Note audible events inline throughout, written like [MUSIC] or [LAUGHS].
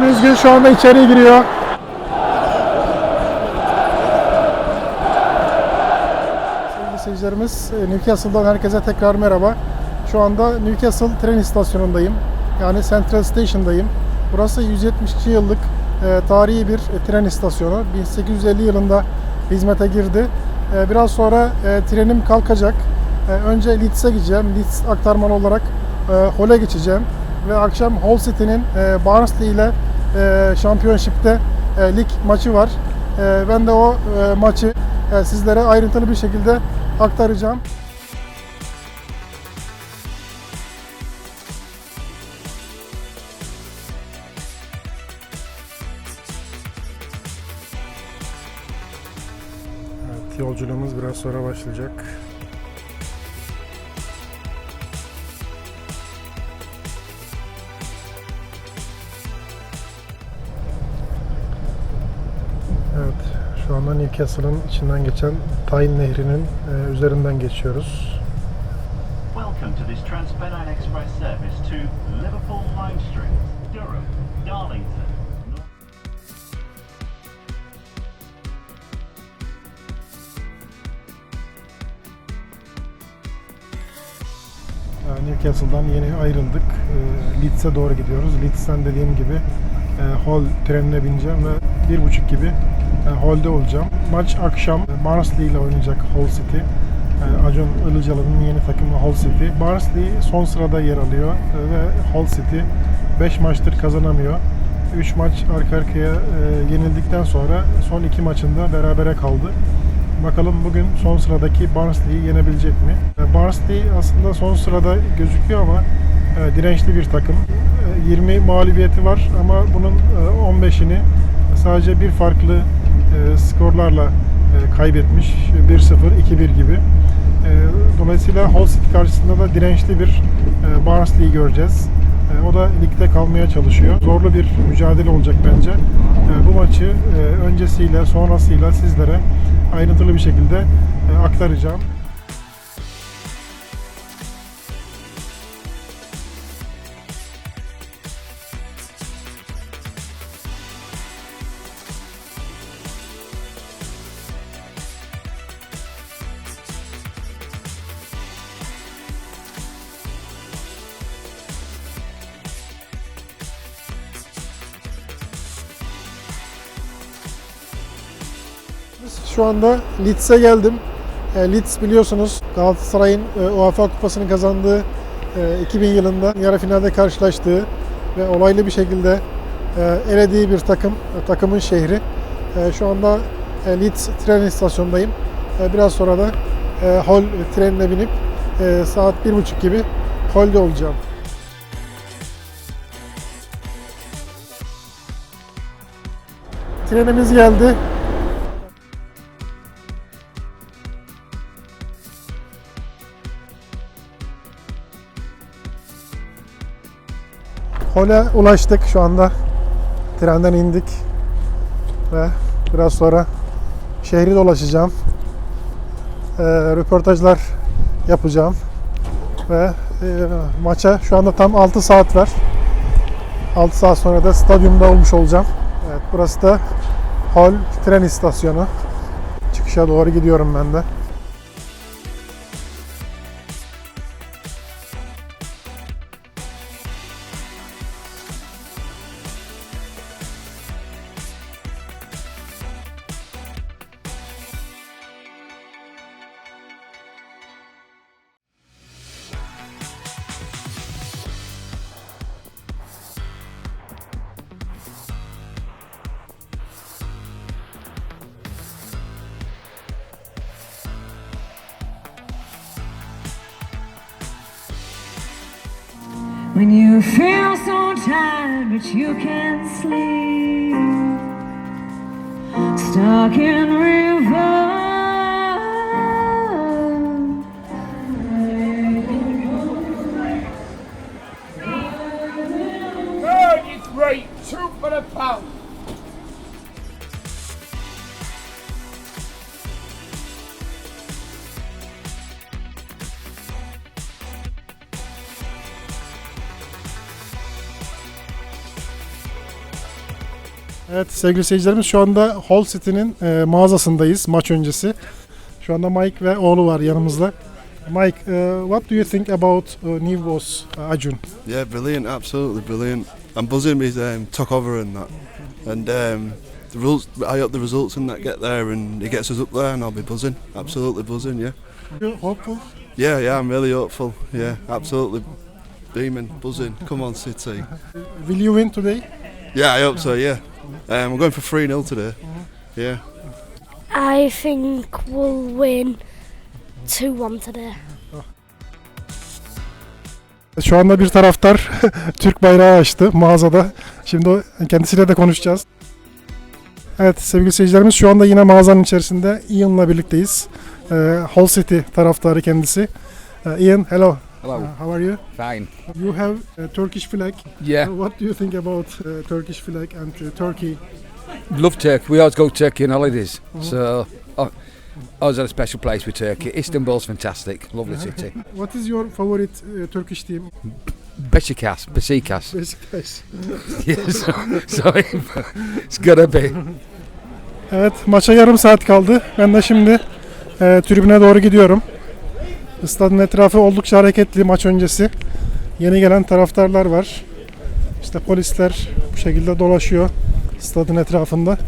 Müzgün şu anda içeri giriyor. Sevgili seyircilerimiz, e, Newcastle'dan herkese tekrar merhaba. Şu anda Newcastle tren istasyonundayım. Yani Central Station'dayım. Burası 172 yıllık e, tarihi bir e, tren istasyonu. 1850 yılında hizmete girdi. E, biraz sonra e, trenim kalkacak. E, önce Leeds'e gideceğim. Leeds aktarmalı olarak e, Hull'e geçeceğim. Ve akşam Hull City'nin e, Barnsley ile e, Championship'te e, lig maçı var. E, ben de o e, maçı e, sizlere ayrıntılı bir şekilde aktaracağım. Evet, yolculuğumuz biraz sonra başlayacak. Newcastle'ın içinden geçen Tyne Nehri'nin e, üzerinden geçiyoruz. Welcome to this Transpennine Express service to Liverpool Lime Street, Durham, Darlington. Yani Newcastle'dan yeni ayrıldık. E, Leeds'e doğru gidiyoruz. Leeds'ten dediğim gibi e, Hull trenine bineceğim ve bir buçuk gibi e, Hull'de olacağım. Maç akşam Barnsley ile oynayacak Hull City. E, Acun Ilıcalı'nın yeni takımı Hull City. Barnsley son sırada yer alıyor e, ve Hull City 5 maçtır kazanamıyor. 3 maç arka arkaya e, yenildikten sonra son iki maçında berabere kaldı. Bakalım bugün son sıradaki Barnsley'i yenebilecek mi? E, Barnsley aslında son sırada gözüküyor ama e, dirençli bir takım. E, 20 mağlubiyeti var ama bunun e, 15'ini sadece bir farklı e, skorlarla e, kaybetmiş. 1-0, 2-1 gibi. E, Dolayısıyla Hull City karşısında da dirençli bir e, Barnsley'i göreceğiz. E, O da ligde kalmaya çalışıyor. Zorlu bir mücadele olacak bence. E, Bu maçı e, öncesiyle sonrasıyla sizlere ayrıntılı bir şekilde e, aktaracağım. Şu anda Leeds'e geldim. E, Leeds biliyorsunuz Galatasaray'ın e, UEFA Kupası'nı kazandığı e, 2000 yılında yarı finalde karşılaştığı ve olaylı bir şekilde e, elediği bir takım, e, takımın şehri. E, şu anda e, Leeds tren istasyonundayım. E, biraz sonra da e, Hull trenine binip e, saat 1.30 gibi Hull'de olacağım. Trenimiz geldi. Hole ulaştık şu anda. Trenden indik. Ve biraz sonra şehri dolaşacağım. Ee, röportajlar yapacağım. Ve e, maça şu anda tam 6 saat var. 6 saat sonra da stadyumda olmuş olacağım. Evet, burası da Hol tren istasyonu. Çıkışa doğru gidiyorum ben de. When you feel so tired but you can't sleep, stuck in reverse. Evet sevgili seyircilerimiz şu anda Hull City'nin e, mağazasındayız maç öncesi. Şu anda Mike ve oğlu var yanımızda. Mike, uh, what do you think about uh, new boss uh, Ajun? Yeah, brilliant, absolutely brilliant. I'm buzzing he's um, took over and that. And um, the rules, I hope the results and that get there and he gets us up there and I'll be buzzing. Absolutely buzzing, yeah. You hopeful? Yeah, yeah, I'm really hopeful. Yeah, absolutely beaming, buzzing. Come on, City. Will you win today? Yeah, I hope so, yeah. Um, we're going for 3 0 today. Yeah. I think we'll win 2-1 today. Şu anda bir taraftar [LAUGHS] Türk bayrağı açtı mağazada. Şimdi o- kendisiyle de konuşacağız. Evet sevgili seyircilerimiz şu anda yine mağazanın içerisinde Ian'la birlikteyiz. Ee, Hull City taraftarı kendisi. Ee, Ian, hello. Hello. Uh, how are you? Fine. You have a Turkish flag. Yeah. Uh, what do you think about uh, Turkish flag and uh, Turkey? Love Turkey. We always go to Turkey on holidays. So I, I was at a special place with Turkey. Istanbul's fantastic. Lovely city. [LAUGHS] What is your favorite uh, Turkish team? Beşiktaş. Beşiktaş. Beşiktaş. [LAUGHS] yeah, so, so it's gotta be. Evet maça yarım saat kaldı. Ben de şimdi e, tribüne doğru gidiyorum. Stadın etrafı oldukça hareketli maç öncesi. Yeni gelen taraftarlar var. İşte polisler bu şekilde dolaşıyor stadın etrafında.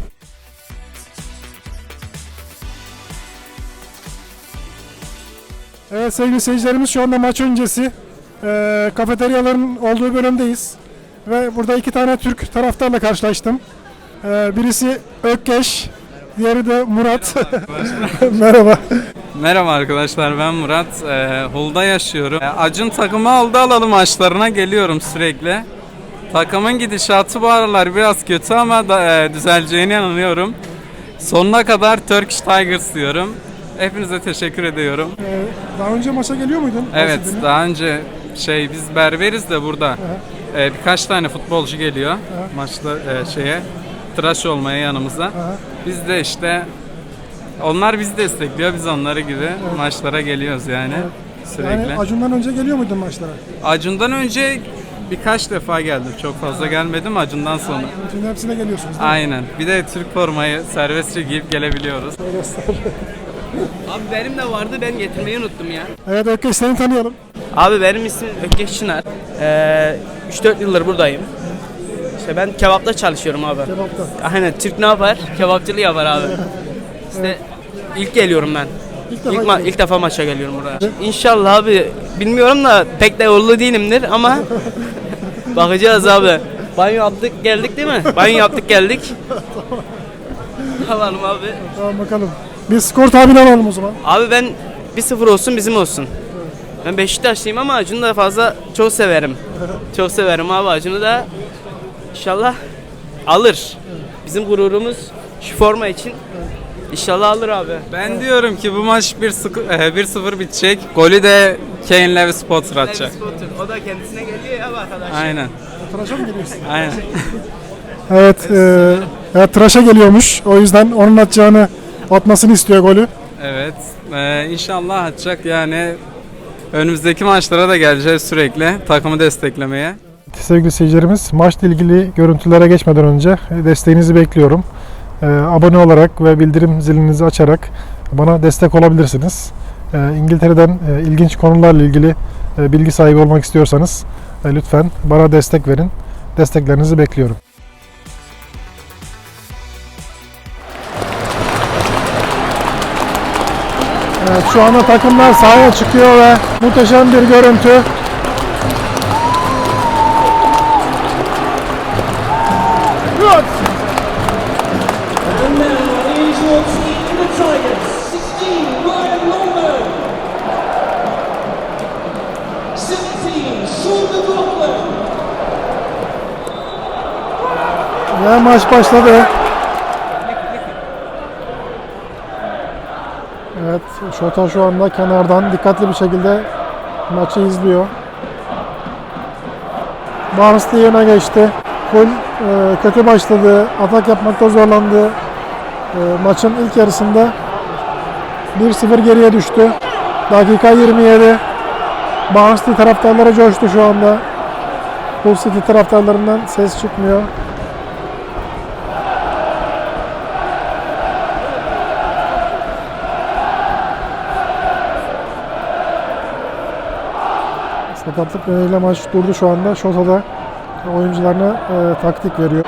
Evet sevgili seyircilerimiz şu anda maç öncesi e, kafeteryaların olduğu bölümdeyiz. Ve burada iki tane Türk taraftarla karşılaştım. E, birisi Ökkeş, diğeri de Murat. [LAUGHS] Merhaba. Merhaba arkadaşlar ben Murat. Ee, Hull'da yaşıyorum. Ee, Acun takımı aldı alalı maçlarına geliyorum sürekli. Takımın gidişatı bu aralar biraz kötü ama da, e, düzeleceğine inanıyorum. Sonuna kadar Turkish Tigers diyorum. Hepinize teşekkür ediyorum. E, daha önce maça geliyor muydun? Evet Bahsedin. daha önce şey biz berberiz de burada e, birkaç tane futbolcu geliyor maçta e, şeye tıraş olmaya yanımıza. Biz de işte onlar bizi destekliyor biz onları gibi maçlara geliyoruz yani sürekli. Yani Acun'dan önce geliyor muydun maçlara? Acun'dan önce birkaç defa geldim. Çok fazla gelmedim Acun'dan sonra. Şimdi hepsine geliyorsunuz değil mi? Aynen. Bir de Türk formayı serbestçe giyip gelebiliyoruz. Abi benim de vardı ben getirmeyi unuttum ya. Evet Ökkeş seni tanıyalım. Abi benim ismim Ökkeş Çınar. Ee, 3-4 yıldır buradayım. İşte ben kebapta çalışıyorum abi. Kebapta. Aynen Türk ne yapar? Kebapçılığı yapar abi. İşte ilk geliyorum ben. İlk defa İlk, ma- ilk defa maça geliyorum buraya. İnşallah abi bilmiyorum da pek de uğurlu değilimdir ama [LAUGHS] bakacağız abi. Banyo yaptık geldik değil mi? [LAUGHS] Banyo yaptık geldik. Alalım abi. Tamam bakalım. Bir skor tahmini alalım o zaman. Abi ben 1-0 olsun bizim olsun. Ben Beşiktaşlıyım ama Acun'u da fazla çok severim. [LAUGHS] Çok severim abi Acun'u da inşallah alır. Bizim gururumuz şu forma için inşallah alır abi. Ben diyorum ki bu maç 1-0 e, 1-0 bitecek. Golü de Kane Lewis Potter atacak. O da kendisine geliyor ya arkadaş. Aynen. Tıraşa mı geliyorsun? Aynen. [LAUGHS] Evet, e, evet tıraşa geliyormuş. O yüzden onun atacağını atmasını istiyor golü. Evet. Ee, inşallah atacak yani. Önümüzdeki maçlara da geleceğiz sürekli takımı desteklemeye. Sevgili seyircilerimiz, maçla ilgili görüntülere geçmeden önce desteğinizi bekliyorum. Ee, abone olarak ve bildirim zilinizi açarak bana destek olabilirsiniz. Ee, İngiltere'den e, ilginç konularla ilgili e, bilgi sahibi olmak istiyorsanız e, lütfen bana destek verin. Desteklerinizi bekliyorum. Evet, şu anda takımlar sahaya çıkıyor ve muhteşem bir görüntü. Ve maç başladı. Evet, Şota şu anda kenardan dikkatli bir şekilde maçı izliyor. Barnsley öne geçti. Full e, kötü başladı. Atak yapmakta zorlandı. E, maçın ilk yarısında 1-0 geriye düştü. Dakika 27. Barnsley taraftarları coştu şu anda. Hull City taraftarlarından ses çıkmıyor. Sakatlık nedeniyle maç durdu şu anda. Şota'da oyuncularına e, taktik veriyor.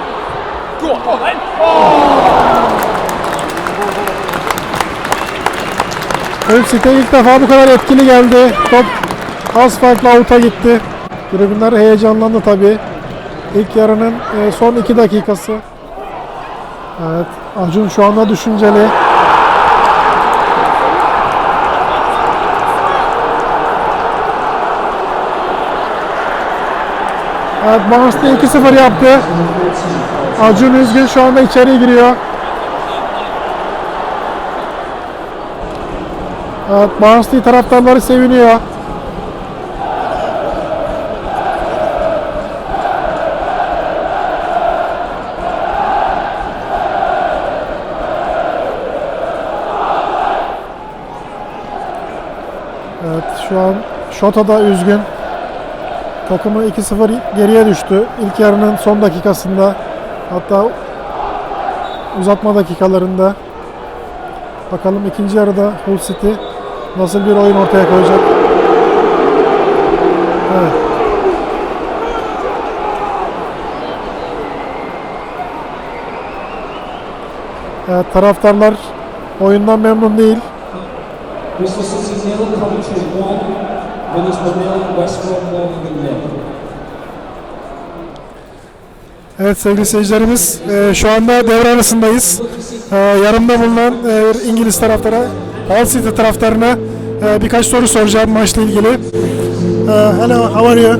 City ilk defa bu kadar etkili geldi. Top az farklı avuta gitti. Tribünler heyecanlandı tabii. İlk yarının e, son iki dakikası. Evet, Acun şu anda düşünceli. Evet, Barnsley 2-0 yaptı. Acun Üzgün şu anda içeri giriyor. Evet, Barnsley taraftarları seviniyor. Evet, şu an Şota da üzgün. Takımı 2-0 geriye düştü. İlk yarının son dakikasında hatta uzatma dakikalarında. Bakalım ikinci yarıda Hull City nasıl bir oyun ortaya koyacak. Evet. Evet, taraftarlar oyundan memnun değil. Bristol City nil, Coventry 1, Middlesbrough nil, West Brom Birmingham nil. Evet sevgili seyircilerimiz e, şu anda devre arasındayız. E, yanımda bulunan e, İngiliz taraftara, Hull City taraftarına e, birkaç soru soracağım maçla ilgili. Hello, how are you?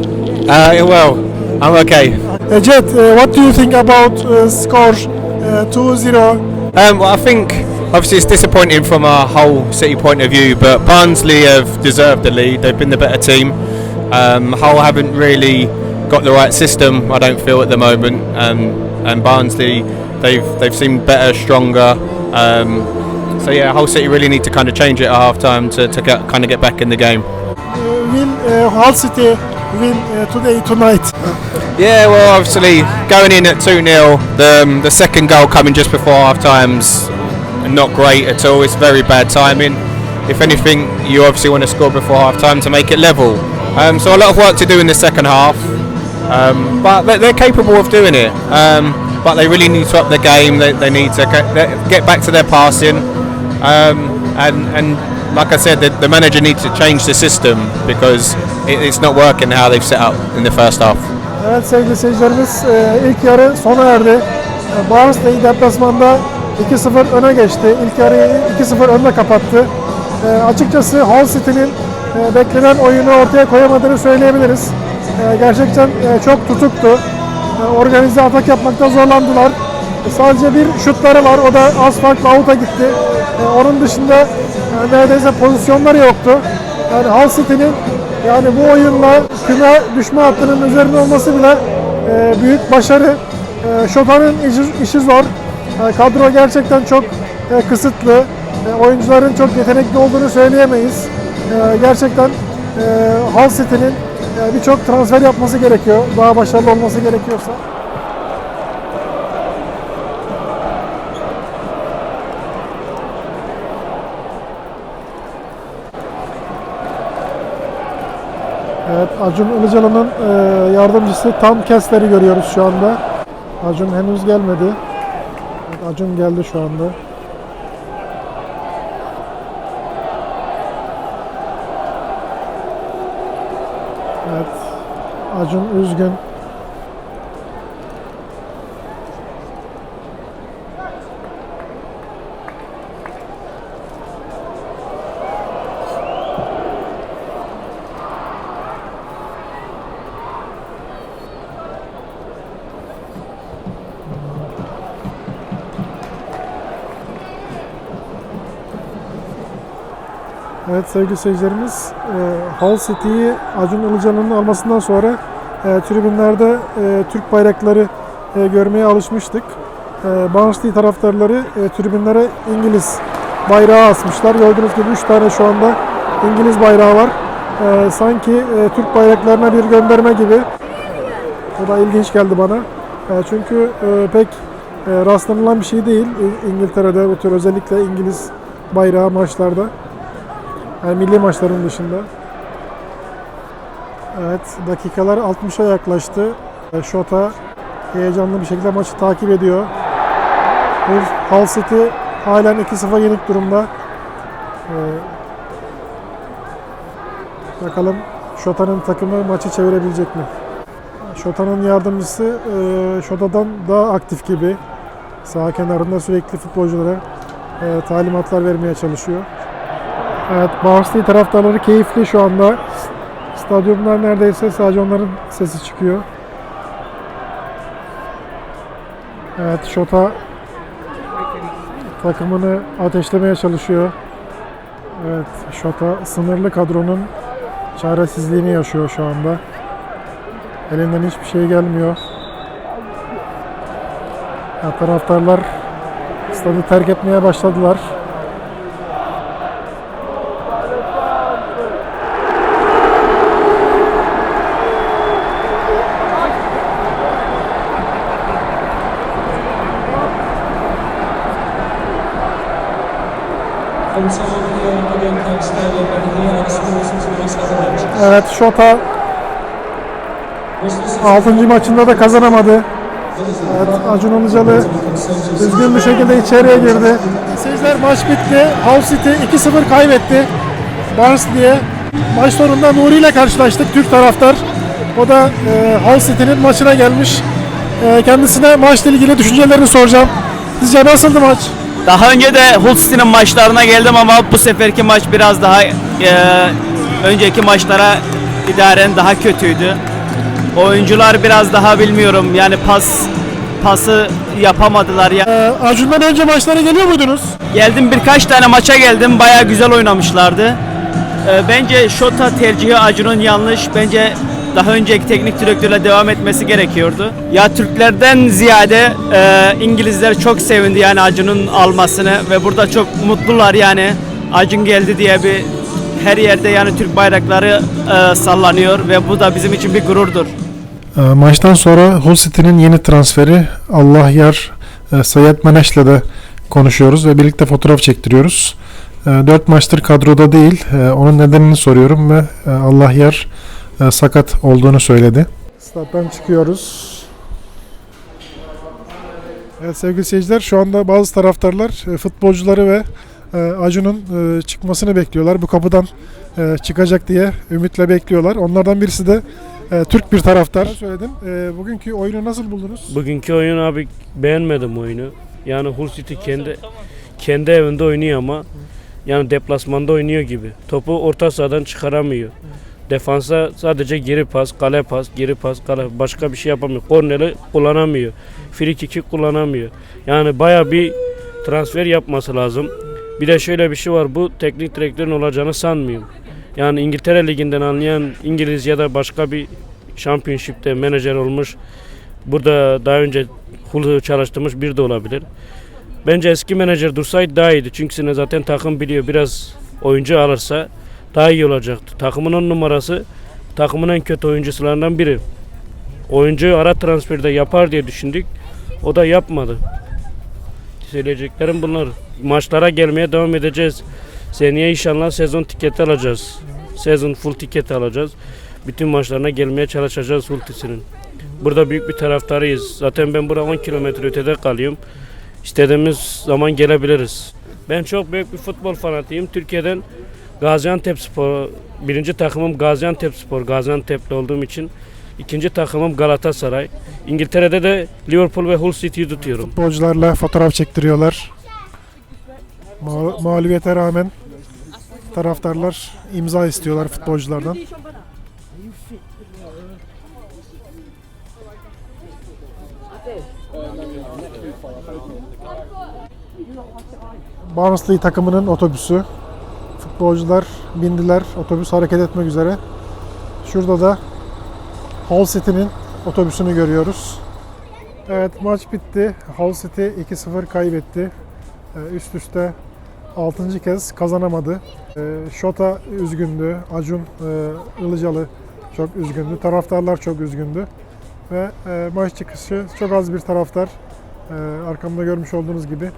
Uh, well, I'm okay. Uh, Jet, uh, what do you think about uh, score uh, 2-0? Um, well, I think obviously it's disappointing from a whole City point of view, but Barnsley have deserved the lead. They've been the better team. Um, Hull haven't really got the right system, I don't feel at the moment. Um, and Barnsley, they've they've seemed better, stronger. Um, so yeah, Hull City really need to kind of change it at half time to, to get, kind of get back in the game. Uh, will uh, Hull City win uh, today, tonight? [LAUGHS] Yeah, well, obviously going in at 2 0, the, um, the second goal coming just before half time's not great at all. It's very bad timing. If anything, you obviously want to score before half time to make it level. Um, so, a lot of work to do in the second half, um, but they're, capable of doing it. Um, but they really need to up the game, they, they need to get, back to their passing. Um, and, and like I said, the, the manager needs to change the system because it, it's not working how they've set up in the first half. Evet sevgili seyircilerimiz ilk yarı sona erdi. Barnsley deplasmanda 2-0 öne geçti. İlk yarıyı 2-0 önde kapattı. E, açıkçası Hull City'nin e, beklenen oyunu ortaya koyamadığını söyleyebiliriz. E, gerçekten e, çok tutuktu. E, organize atak yapmakta zorlandılar. E, sadece bir şutları var. O da az farklı avuta gitti. E, onun dışında e, neredeyse pozisyonları yoktu. Yani Hull City'nin yani bu oyunla küme düşme hattının üzerinde olması bile e, büyük başarı. E, Şota'nın işi, işi zor. E, kadro gerçekten çok e, kısıtlı. E, oyuncuların çok yetenekli olduğunu söyleyemeyiz. Gerçekten Hull City'nin birçok transfer yapması gerekiyor. Daha başarılı olması gerekiyorsa. Evet, Acun Ilıcalı'nın yardımcısı Tam Kessler'i görüyoruz şu anda. Acun henüz gelmedi. Acun geldi şu anda. Evet, Acun üzgün. Evet sevgili seyircilerimiz, e, Hull City'yi Acun Ilıcalı'nın almasından sonra e, tribünlerde e, Türk bayrakları e, görmeye alışmıştık. E, Barnsley taraftarları e, tribünlere İngiliz bayrağı asmışlar. Gördüğünüz gibi 3 tane şu anda İngiliz bayrağı var. E, sanki e, Türk bayraklarına bir gönderme gibi. Bu da ilginç geldi bana. E, çünkü e, pek e, rastlanılan bir şey değil İngiltere'de bu tür özellikle İngiliz bayrağı maçlarda. Yani milli maçların dışında. Evet, dakikalar 60'a yaklaştı. E, Şota heyecanlı bir şekilde maçı takip ediyor. Hull- Hull City halen 2-0 yenik durumda. E, bakalım Şota'nın takımı maçı çevirebilecek mi? Şota'nın yardımcısı e, Şota'dan daha aktif gibi. Sağ kenarında sürekli futbolculara e, talimatlar vermeye çalışıyor. Evet, Barnsley taraftarları keyifli şu anda. Stadyumlar neredeyse sadece onların sesi çıkıyor. Evet, Şota takımını ateşlemeye çalışıyor. Evet, Şota sınırlı kadronun çaresizliğini yaşıyor şu anda. Elinden hiçbir şey gelmiyor. Ya, taraftarlar stadı terk etmeye başladılar. Evet, Şota Bristol City 6. maçında da kazanamadı. Evet, Acun Ilıcalı düzgün bir şekilde içeriye girdi. Seyirciler maç bitti. Hull City 2-0 kaybetti. Barnsley'e. Maç sonunda Nuri ile karşılaştık Türk taraftar. O da e, Hull City'nin maçına gelmiş. E, kendisine maçla ilgili düşüncelerini soracağım. Sizce nasıldı maç? Daha önce de Hull City'nin maçlarına geldim ama bu seferki maç biraz daha e, önceki maçlara idaren daha kötüydü. Oyuncular biraz daha bilmiyorum yani pas pası yapamadılar ya. E, Acun'dan önce maçlara geliyor muydunuz? Geldim birkaç tane maça geldim. Bayağı güzel oynamışlardı. Ee, bence Şota tercihi Acun'un yanlış. Bence daha önceki teknik direktörle devam etmesi gerekiyordu. Ya Türklerden ziyade e, İngilizler çok sevindi yani Acun'un almasını ve burada çok mutlular yani. Acun geldi diye bir her yerde yani Türk bayrakları e, sallanıyor ve bu da bizim için bir gururdur. E, Maçtan sonra Hull City'nin yeni transferi Allah Yar e, Sayet Maneş'le de konuşuyoruz ve birlikte fotoğraf çektiriyoruz. 4 maçtır kadroda değil. E, Onun nedenini soruyorum ve e, Allah Yar e, sakat olduğunu söyledi. Stat'tan çıkıyoruz. Evet sevgili seyirciler şu anda bazı taraftarlar e, futbolcuları ve e, Acun'un e, çıkmasını bekliyorlar. Bu kapıdan e, çıkacak diye ümitle bekliyorlar. Onlardan birisi de e, Türk bir taraftar. Söyledim. E, bugünkü oyunu nasıl buldunuz? Bugünkü oyun abi beğenmedim oyunu. Yani Hull City kendi kendi evinde oynuyor ama yani deplasmanda oynuyor gibi. Topu orta sahadan çıkaramıyor. Defansa sadece geri pas, kale pas, geri pas, kale başka bir şey yapamıyor. Korneri kullanamıyor. Free kick'i kullanamıyor. Yani baya bir transfer yapması lazım. Bir de şöyle bir şey var. Bu teknik direktörün olacağını sanmıyorum. Yani İngiltere Ligi'nden anlayan İngiliz ya da başka bir şampiyonşipte menajer olmuş Burada daha önce Hul'u çalıştırmış bir de olabilir. Bence eski menajer dursaydı daha iyiydi. Çünkü zaten takım biliyor biraz oyuncu alırsa daha iyi olacaktı. Takımın on numarası takımın en kötü oyuncularından biri. Oyuncuyu ara transferde yapar diye düşündük. O da yapmadı. Söyleyeceklerim bunlar. Maçlara gelmeye devam edeceğiz. Seneye inşallah sezon tiketi alacağız. Sezon full tiket alacağız. Bütün maçlarına gelmeye çalışacağız Hull City'nin. Burada büyük bir taraftarıyız. Zaten ben burada 10 kilometre ötede kalıyorum. İstediğimiz zaman gelebiliriz. Ben çok büyük bir futbol fanatiyim. Türkiye'den Gaziantep Spor, birinci takımım Gaziantep Spor, Gaziantep'li olduğum için. ikinci takımım Galatasaray. İngiltere'de de Liverpool ve Hull City'yi tutuyorum. Futbolcularla fotoğraf çektiriyorlar. Ma- mağlubiyete rağmen taraftarlar imza istiyorlar futbolculardan. Barnsley takımının otobüsü. Futbolcular bindiler. Otobüs hareket etmek üzere. Şurada da Hull City'nin otobüsünü görüyoruz. Evet maç bitti. Hull City 2-0 kaybetti. Ee, Üst üste 6. kez kazanamadı. Ee, Şota üzgündü. Acun e, Ilıcalı çok üzgündü. Taraftarlar çok üzgündü. Ve e, maç çıkışı çok az bir taraftar. e, Arkamda görmüş olduğunuz gibi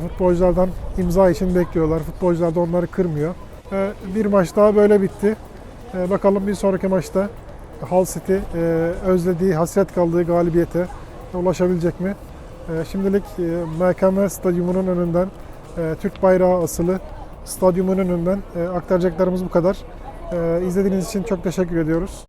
futbolculardan imza için bekliyorlar. Futbolcular da onları kırmıyor. E, Bir maç daha böyle bitti. E, Bakalım bir sonraki maçta Hull City e, özlediği, hasret kaldığı galibiyete ulaşabilecek mi? E, şimdilik e, MKM Stadyumu'nun önünden e, Türk bayrağı asılı stadyumun önünden e, aktaracaklarımız bu kadar. E, izlediğiniz için çok teşekkür ediyoruz.